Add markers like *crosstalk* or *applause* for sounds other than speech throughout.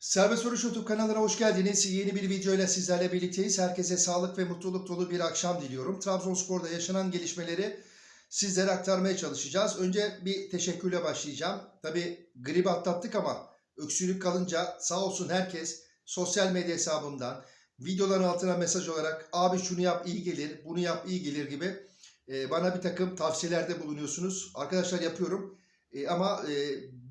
Serbest Vuruş YouTube kanalına hoş geldiniz. Yeni bir video ile sizlerle birlikteyiz. Herkese sağlık ve mutluluk dolu bir akşam diliyorum. Trabzonspor'da yaşanan gelişmeleri sizlere aktarmaya çalışacağız. Önce bir teşekkürle başlayacağım. Tabi grip atlattık ama öksürük kalınca sağ olsun herkes sosyal medya hesabından videoların altına mesaj olarak abi şunu yap iyi gelir, bunu yap iyi gelir gibi e, bana bir takım tavsiyelerde bulunuyorsunuz. Arkadaşlar yapıyorum E, ama e,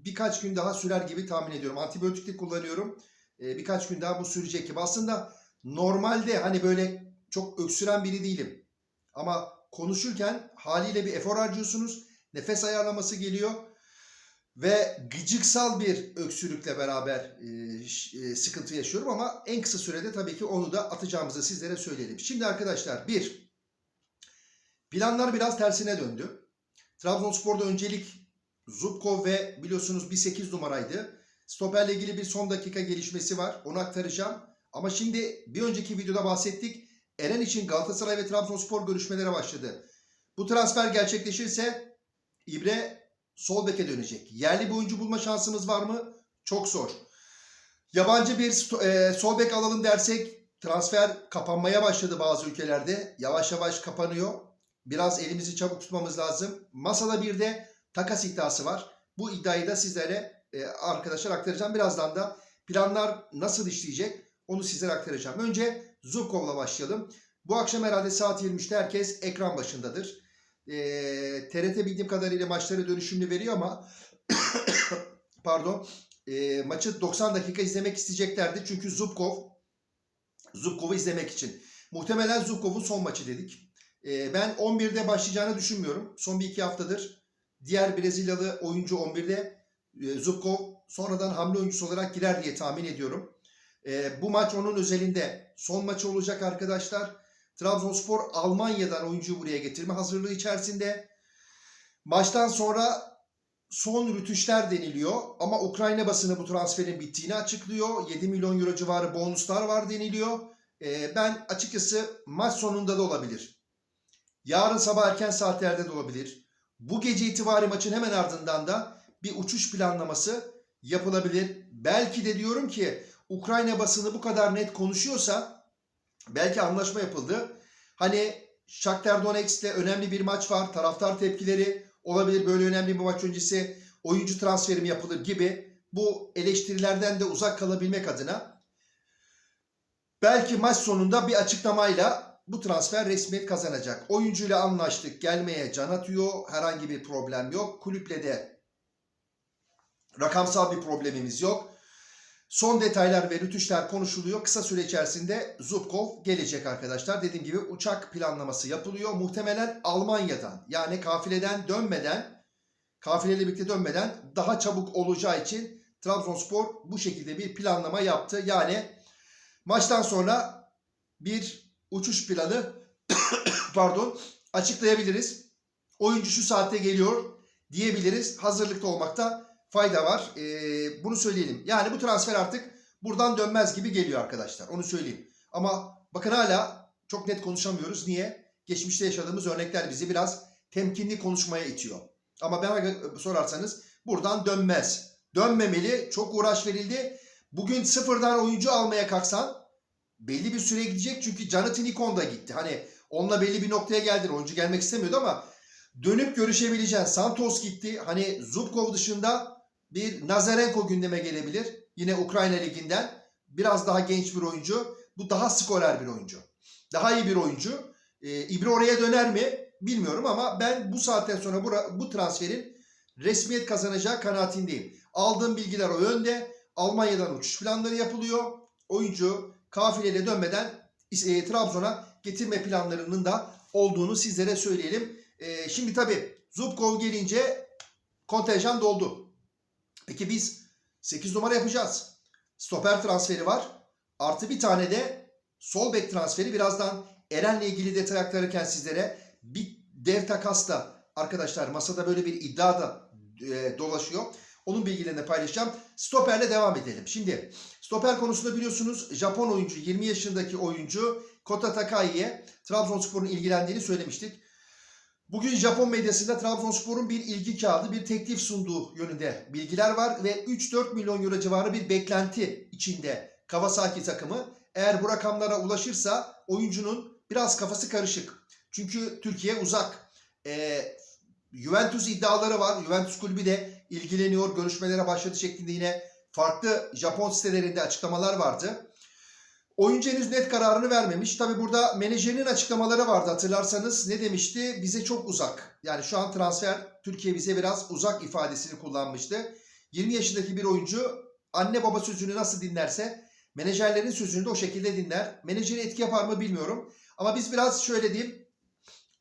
birkaç gün daha sürer gibi tahmin ediyorum. Antibiyotik de kullanıyorum. E, birkaç gün daha bu sürecek gibi. Aslında normalde hani böyle çok öksüren biri değilim. Ama konuşurken haliyle bir efor harcıyorsunuz. Nefes ayarlaması geliyor. Ve gıcıksal bir öksürükle beraber e, e, sıkıntı yaşıyorum ama en kısa sürede tabii ki onu da atacağımızı sizlere söyleyelim. Şimdi arkadaşlar bir, planlar biraz tersine döndü. Trabzonspor'da öncelik Zubkov ve biliyorsunuz bir 8 numaraydı. Stoperle ilgili bir son dakika gelişmesi var. Onu aktaracağım. Ama şimdi bir önceki videoda bahsettik. Eren için Galatasaray ve Trabzonspor görüşmelere başladı. Bu transfer gerçekleşirse İbre sol beke dönecek. Yerli bir oyuncu bulma şansımız var mı? Çok zor. Yabancı bir e, sol bek alalım dersek transfer kapanmaya başladı bazı ülkelerde. Yavaş yavaş kapanıyor. Biraz elimizi çabuk tutmamız lazım. Masada bir de takas iddiası var. Bu iddiayı da sizlere e, arkadaşlar aktaracağım. Birazdan da planlar nasıl işleyecek onu sizlere aktaracağım. Önce Zubkov'la başlayalım. Bu akşam herhalde saat 23'te herkes ekran başındadır. E, TRT bildiğim kadarıyla maçları dönüşümlü veriyor ama *coughs* pardon e, maçı 90 dakika izlemek isteyeceklerdi. Çünkü Zubkov Zubkov'u izlemek için. Muhtemelen Zubkov'un son maçı dedik. E, ben 11'de başlayacağını düşünmüyorum. Son bir iki haftadır diğer Brezilyalı oyuncu 11'de e, Zubkov sonradan hamle oyuncusu olarak girer diye tahmin ediyorum. E, bu maç onun özelinde son maçı olacak arkadaşlar. Trabzonspor Almanya'dan oyuncuyu buraya getirme hazırlığı içerisinde. Maçtan sonra son rütüşler deniliyor ama Ukrayna basını bu transferin bittiğini açıklıyor. 7 milyon euro civarı bonuslar var deniliyor. E, ben açıkçası maç sonunda da olabilir. Yarın sabah erken saatlerde de olabilir. Bu gece itibari maçın hemen ardından da bir uçuş planlaması yapılabilir. Belki de diyorum ki Ukrayna basını bu kadar net konuşuyorsa belki anlaşma yapıldı. Hani Shakhtar Donetsk'le önemli bir maç var. Taraftar tepkileri olabilir. Böyle önemli bir maç öncesi oyuncu transferi yapılır gibi bu eleştirilerden de uzak kalabilmek adına belki maç sonunda bir açıklamayla bu transfer resmiyet kazanacak. Oyuncuyla anlaştık. Gelmeye can atıyor. Herhangi bir problem yok. Kulüple de rakamsal bir problemimiz yok. Son detaylar ve rütüşler konuşuluyor. Kısa süre içerisinde Zubkov gelecek arkadaşlar. Dediğim gibi uçak planlaması yapılıyor. Muhtemelen Almanya'dan yani kafileden dönmeden kafileyle birlikte dönmeden daha çabuk olacağı için Trabzonspor bu şekilde bir planlama yaptı. Yani maçtan sonra bir uçuş planı *coughs* pardon açıklayabiliriz. Oyuncu şu saatte geliyor diyebiliriz. Hazırlıklı olmakta fayda var. Ee, bunu söyleyelim. Yani bu transfer artık buradan dönmez gibi geliyor arkadaşlar. Onu söyleyeyim. Ama bakın hala çok net konuşamıyoruz. Niye? Geçmişte yaşadığımız örnekler bizi biraz temkinli konuşmaya itiyor. Ama bana sorarsanız buradan dönmez. Dönmemeli. Çok uğraş verildi. Bugün sıfırdan oyuncu almaya kalksan belli bir süre gidecek. Çünkü Jonathan Ikon da gitti. Hani onunla belli bir noktaya geldin. Oyuncu gelmek istemiyordu ama dönüp görüşebileceğin Santos gitti. Hani Zubkov dışında bir Nazarenko gündeme gelebilir. Yine Ukrayna liginden. Biraz daha genç bir oyuncu. Bu daha skorer bir oyuncu. Daha iyi bir oyuncu. Ee, İbre oraya döner mi bilmiyorum ama ben bu saatten sonra bu, bu transferin resmiyet kazanacağı kanaatindeyim. Aldığım bilgiler o yönde. Almanya'dan uçuş planları yapılıyor. Oyuncu kafileyle dönmeden e, Trabzon'a getirme planlarının da olduğunu sizlere söyleyelim. E, şimdi tabii Zubkov gelince kontenjan doldu. Peki biz 8 numara yapacağız. Stoper transferi var. Artı bir tane de sol bek transferi. Birazdan Eren'le ilgili detay aktarırken sizlere bir dev takasla arkadaşlar masada böyle bir iddia da e, dolaşıyor. Onun bilgilerini paylaşacağım. Stoperle devam edelim. Şimdi stoper konusunda biliyorsunuz Japon oyuncu 20 yaşındaki oyuncu Kota Takai'ye Trabzonspor'un ilgilendiğini söylemiştik. Bugün Japon medyasında Trabzonspor'un bir ilgi kağıdı, bir teklif sunduğu yönünde bilgiler var ve 3-4 milyon euro civarı bir beklenti içinde Kawasaki takımı. Eğer bu rakamlara ulaşırsa oyuncunun biraz kafası karışık. Çünkü Türkiye uzak. Ee, Juventus iddiaları var. Juventus kulübü de ilgileniyor. Görüşmelere başladı şeklinde yine farklı Japon sitelerinde açıklamalar vardı. Oyuncu henüz net kararını vermemiş. Tabi burada menajerinin açıklamaları vardı hatırlarsanız. Ne demişti? Bize çok uzak. Yani şu an transfer Türkiye bize biraz uzak ifadesini kullanmıştı. 20 yaşındaki bir oyuncu anne baba sözünü nasıl dinlerse menajerlerin sözünü de o şekilde dinler. Menajeri etki yapar mı bilmiyorum. Ama biz biraz şöyle diyeyim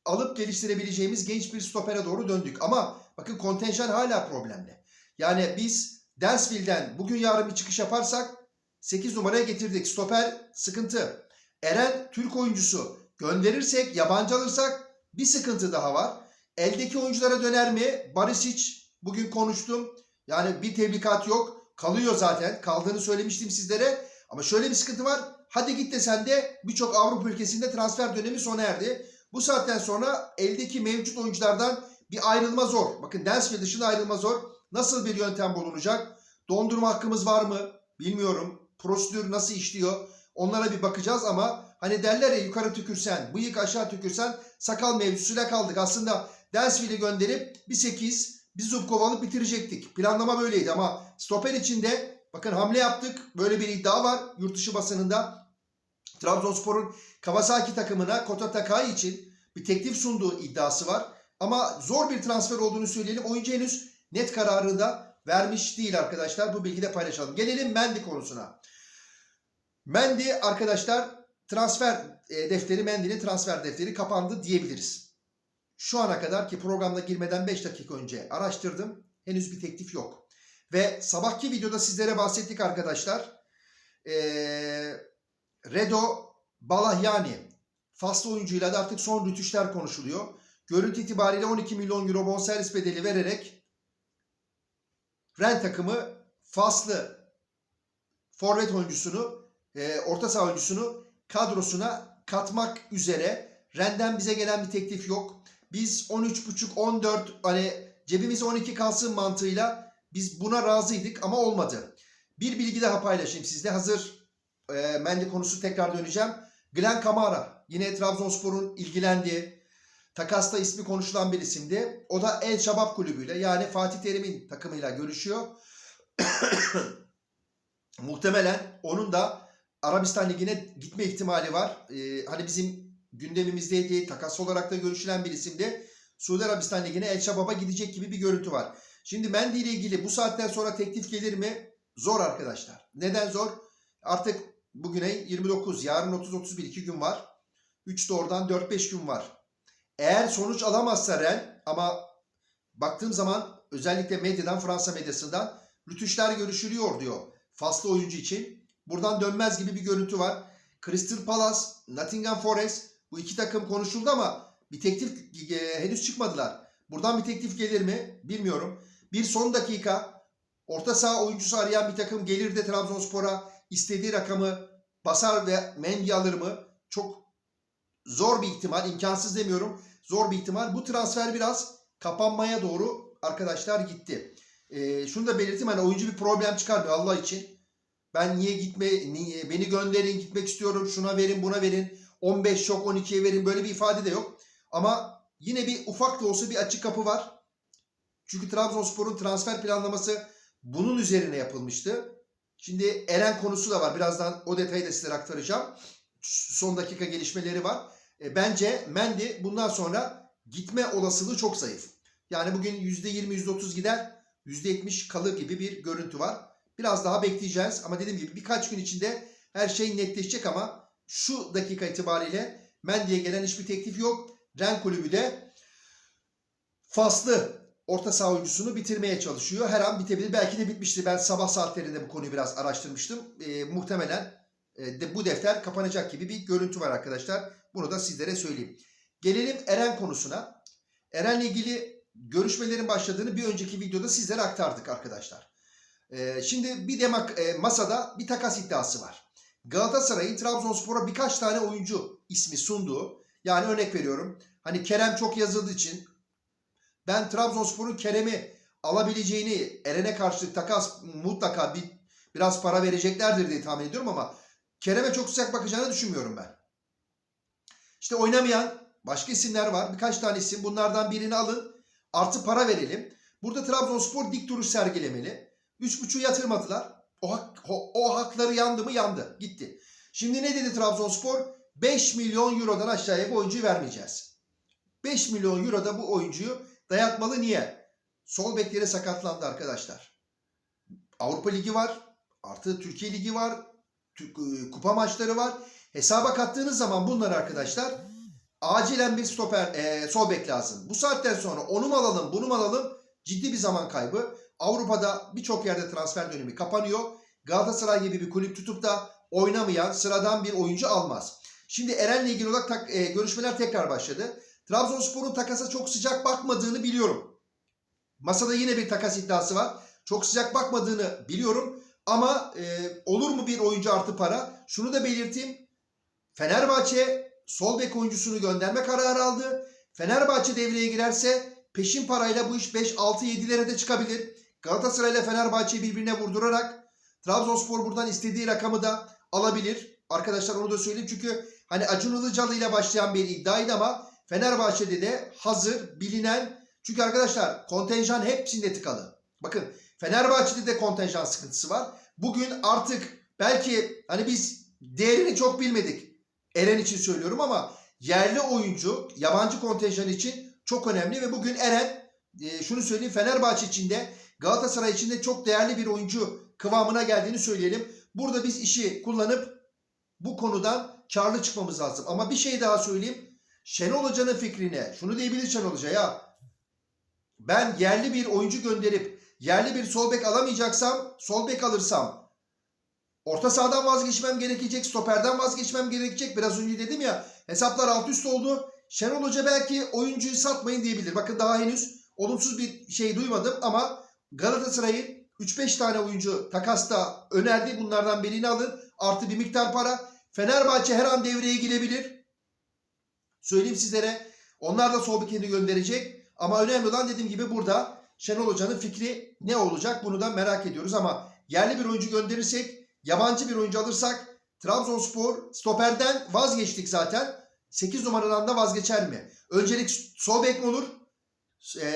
alıp geliştirebileceğimiz genç bir stopere doğru döndük. Ama bakın kontenjan hala problemli. Yani biz Dansville'den bugün yarın bir çıkış yaparsak 8 numaraya getirdik. Stoper sıkıntı. Eren Türk oyuncusu. Gönderirsek, yabancı alırsak bir sıkıntı daha var. Eldeki oyunculara döner mi? Barisic bugün konuştum. Yani bir tebligat yok. Kalıyor zaten. Kaldığını söylemiştim sizlere. Ama şöyle bir sıkıntı var. Hadi git desen de birçok Avrupa ülkesinde transfer dönemi sona erdi. Bu saatten sonra eldeki mevcut oyunculardan bir ayrılma zor. Bakın Dansville dışında ayrılma zor. Nasıl bir yöntem bulunacak? Dondurma hakkımız var mı? Bilmiyorum. Prosedür nasıl işliyor? Onlara bir bakacağız ama hani derler ya yukarı tükürsen, bıyık aşağı tükürsen sakal mevzusuyla kaldık. Aslında Dansville'i gönderip bir 8, bir Zubkov alıp bitirecektik. Planlama böyleydi ama stoper içinde bakın hamle yaptık. Böyle bir iddia var yurt dışı basınında. Trabzonspor'un Kawasaki takımına Kota Takai için bir teklif sunduğu iddiası var. Ama zor bir transfer olduğunu söyleyelim. Oyuncu henüz net kararını da vermiş değil arkadaşlar. Bu bilgiyi de paylaşalım. Gelelim Mendy konusuna. Mendy arkadaşlar transfer e, defteri, Mendy'nin transfer defteri kapandı diyebiliriz. Şu ana kadar ki programda girmeden 5 dakika önce araştırdım. Henüz bir teklif yok. Ve sabahki videoda sizlere bahsettik arkadaşlar. Eee Redo Balahyani faslı oyuncuyla da artık son rütüşler konuşuluyor. Görüntü itibariyle 12 milyon euro bonservis bedeli vererek Ren takımı faslı forvet oyuncusunu, e, orta saha oyuncusunu kadrosuna katmak üzere. Ren'den bize gelen bir teklif yok. Biz 13,5-14 hani cebimize 12 kalsın mantığıyla biz buna razıydık ama olmadı. Bir bilgi daha paylaşayım sizle. Hazır e, Mendy konusu tekrar döneceğim. Glenn Kamara yine Trabzonspor'un ilgilendiği takasta ismi konuşulan bir isimdi. O da El Şabab kulübüyle yani Fatih Terim'in takımıyla görüşüyor. *coughs* Muhtemelen onun da Arabistan Ligi'ne gitme ihtimali var. Ee, hani bizim gündemimizdeydi, takas olarak da görüşülen bir isimdi. Suudi Arabistan Ligi'ne El Şabab'a gidecek gibi bir görüntü var. Şimdi Mendy ile ilgili bu saatten sonra teklif gelir mi? Zor arkadaşlar. Neden zor? Artık bugüne 29, yarın 30-31 2 gün var. 3 de oradan 4-5 gün var. Eğer sonuç alamazsa Ren ama baktığım zaman özellikle medyadan Fransa medyasından rütüşler görüşülüyor diyor. Faslı oyuncu için. Buradan dönmez gibi bir görüntü var. Crystal Palace, Nottingham Forest bu iki takım konuşuldu ama bir teklif e, henüz çıkmadılar. Buradan bir teklif gelir mi bilmiyorum. Bir son dakika orta saha oyuncusu arayan bir takım gelir de Trabzonspor'a istediği rakamı basar ve Mendy alır mı? Çok zor bir ihtimal, imkansız demiyorum. Zor bir ihtimal. Bu transfer biraz kapanmaya doğru arkadaşlar gitti. Ee, şunu da belirteyim hani oyuncu bir problem çıkarmıyor Allah için. Ben niye gitme, niye, beni gönderin gitmek istiyorum şuna verin buna verin. 15 yok 12'ye verin böyle bir ifade de yok. Ama yine bir ufak da olsa bir açık kapı var. Çünkü Trabzonspor'un transfer planlaması bunun üzerine yapılmıştı. Şimdi Eren konusu da var. Birazdan o detayı da sizlere aktaracağım. Son dakika gelişmeleri var. E, bence Mendy bundan sonra gitme olasılığı çok zayıf. Yani bugün %20 %30 gider, %70 kalır gibi bir görüntü var. Biraz daha bekleyeceğiz ama dediğim gibi birkaç gün içinde her şey netleşecek ama şu dakika itibariyle Mendy'ye gelen hiçbir teklif yok. Ren kulübü de faslı orta saha oyuncusunu bitirmeye çalışıyor. Her an bitebilir. Belki de bitmişti. Ben sabah saatlerinde bu konuyu biraz araştırmıştım. E, muhtemelen de bu defter kapanacak gibi bir görüntü var arkadaşlar. Bunu da sizlere söyleyeyim. Gelelim Eren konusuna. Eren'le ilgili görüşmelerin başladığını bir önceki videoda sizlere aktardık arkadaşlar. E, şimdi bir demek e, masada bir takas iddiası var. Galatasaray'ın Trabzonspor'a birkaç tane oyuncu ismi sunduğu yani örnek veriyorum Hani Kerem çok yazıldığı için ben Trabzonspor'un Kerem'i alabileceğini Eren'e karşı takas mutlaka bir biraz para vereceklerdir diye tahmin ediyorum ama Kerem'e çok sıcak bakacağını düşünmüyorum ben. İşte oynamayan başka isimler var. Birkaç tane isim. Bunlardan birini alın. Artı para verelim. Burada Trabzonspor dik duruş sergilemeli. 3.5'u yatırmadılar. O, hak, o, o hakları yandı mı yandı. Gitti. Şimdi ne dedi Trabzonspor? 5 milyon eurodan aşağıya bu oyuncuyu vermeyeceğiz. 5 milyon euroda bu oyuncuyu dayatmalı. Niye? Sol bekleri sakatlandı arkadaşlar. Avrupa Ligi var. Artı Türkiye Ligi var. Tü- Kupa maçları var. Hesaba kattığınız zaman bunlar arkadaşlar acilen bir stoper, e, sol bek lazım. Bu saatten sonra onu mu alalım, bunu mu alalım? Ciddi bir zaman kaybı. Avrupa'da birçok yerde transfer dönemi kapanıyor. Galatasaray gibi bir kulüp tutup da oynamayan sıradan bir oyuncu almaz. Şimdi Eren'le ilgili olarak tak- e, görüşmeler tekrar başladı. Trabzonspor'un takasa çok sıcak bakmadığını biliyorum. Masada yine bir takas iddiası var. Çok sıcak bakmadığını biliyorum. Ama e, olur mu bir oyuncu artı para? Şunu da belirteyim. Fenerbahçe sol bek oyuncusunu gönderme kararı aldı. Fenerbahçe devreye girerse peşin parayla bu iş 5, 6, 7'lere de çıkabilir. Galatasaray ile Fenerbahçe'yi birbirine vurdurarak Trabzonspor buradan istediği rakamı da alabilir. Arkadaşlar onu da söyleyeyim çünkü hani Acun Ilıcalı ile başlayan bir iddiaydı ama Fenerbahçe'de de hazır, bilinen çünkü arkadaşlar kontenjan hepsinde tıkalı. Bakın Fenerbahçe'de de kontenjan sıkıntısı var. Bugün artık belki hani biz değerini çok bilmedik. Eren için söylüyorum ama yerli oyuncu yabancı kontenjan için çok önemli ve bugün Eren e, şunu söyleyeyim Fenerbahçe için de Galatasaray için de çok değerli bir oyuncu kıvamına geldiğini söyleyelim. Burada biz işi kullanıp bu konudan karlı çıkmamız lazım. Ama bir şey daha söyleyeyim. Şenol Hoca'nın fikrine şunu diyebilir Şenol Hoca ya ben yerli bir oyuncu gönderip yerli bir sol bek alamayacaksam sol bek alırsam orta sahadan vazgeçmem gerekecek, stoperden vazgeçmem gerekecek. Biraz önce dedim ya hesaplar alt üst oldu. Şenol Hoca belki oyuncuyu satmayın diyebilir. Bakın daha henüz olumsuz bir şey duymadım ama Galatasaray'ın 3-5 tane oyuncu takasta önerdi. Bunlardan birini alın. Artı bir miktar para. Fenerbahçe her an devreye girebilir. Söyleyeyim sizlere. Onlar da sol bekini gönderecek. Ama önemli olan dediğim gibi burada Şenol Hoca'nın fikri ne olacak bunu da merak ediyoruz. Ama yerli bir oyuncu gönderirsek, yabancı bir oyuncu alırsak Trabzonspor stoperden vazgeçtik zaten. 8 numaradan da vazgeçer mi? Öncelik sol bek mi olur?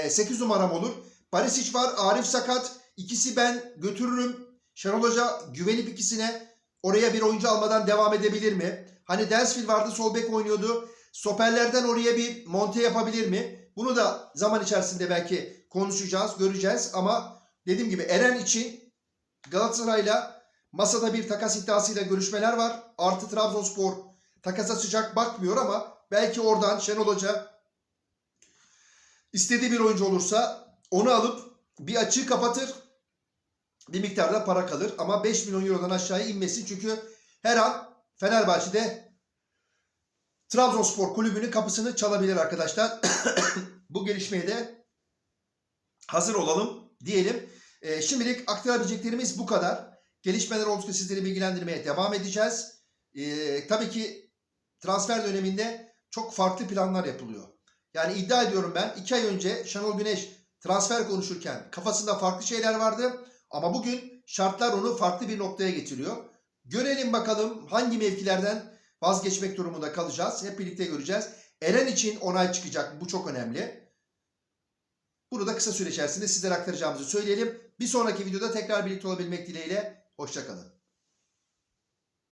8 numaram olur. Barisic var, Arif sakat. İkisi ben götürürüm. Şenol Hoca güvenip ikisine oraya bir oyuncu almadan devam edebilir mi? Hani Densfield vardı sol bek oynuyordu. Stoperlerden oraya bir monte yapabilir mi? Bunu da zaman içerisinde belki konuşacağız, göreceğiz. Ama dediğim gibi Eren için Galatasaray'la masada bir takas iddiasıyla görüşmeler var. Artı Trabzonspor takasa sıcak bakmıyor ama belki oradan Şenol Hoca istediği bir oyuncu olursa onu alıp bir açığı kapatır. Bir miktarda para kalır ama 5 milyon eurodan aşağıya inmesin. Çünkü her an Fenerbahçe'de Trabzonspor kulübünün kapısını çalabilir arkadaşlar. *coughs* Bu gelişmeye de hazır olalım diyelim. Ee, şimdilik aktarabileceklerimiz bu kadar. Gelişmeler oldukça sizleri bilgilendirmeye devam edeceğiz. Ee, tabii ki transfer döneminde çok farklı planlar yapılıyor. Yani iddia ediyorum ben 2 ay önce Şenol Güneş transfer konuşurken kafasında farklı şeyler vardı. Ama bugün şartlar onu farklı bir noktaya getiriyor. Görelim bakalım hangi mevkilerden vazgeçmek durumunda kalacağız. Hep birlikte göreceğiz. Eren için onay çıkacak. Bu çok önemli. Bunu da kısa süre içerisinde sizlere aktaracağımızı söyleyelim. Bir sonraki videoda tekrar birlikte olabilmek dileğiyle. Hoşçakalın.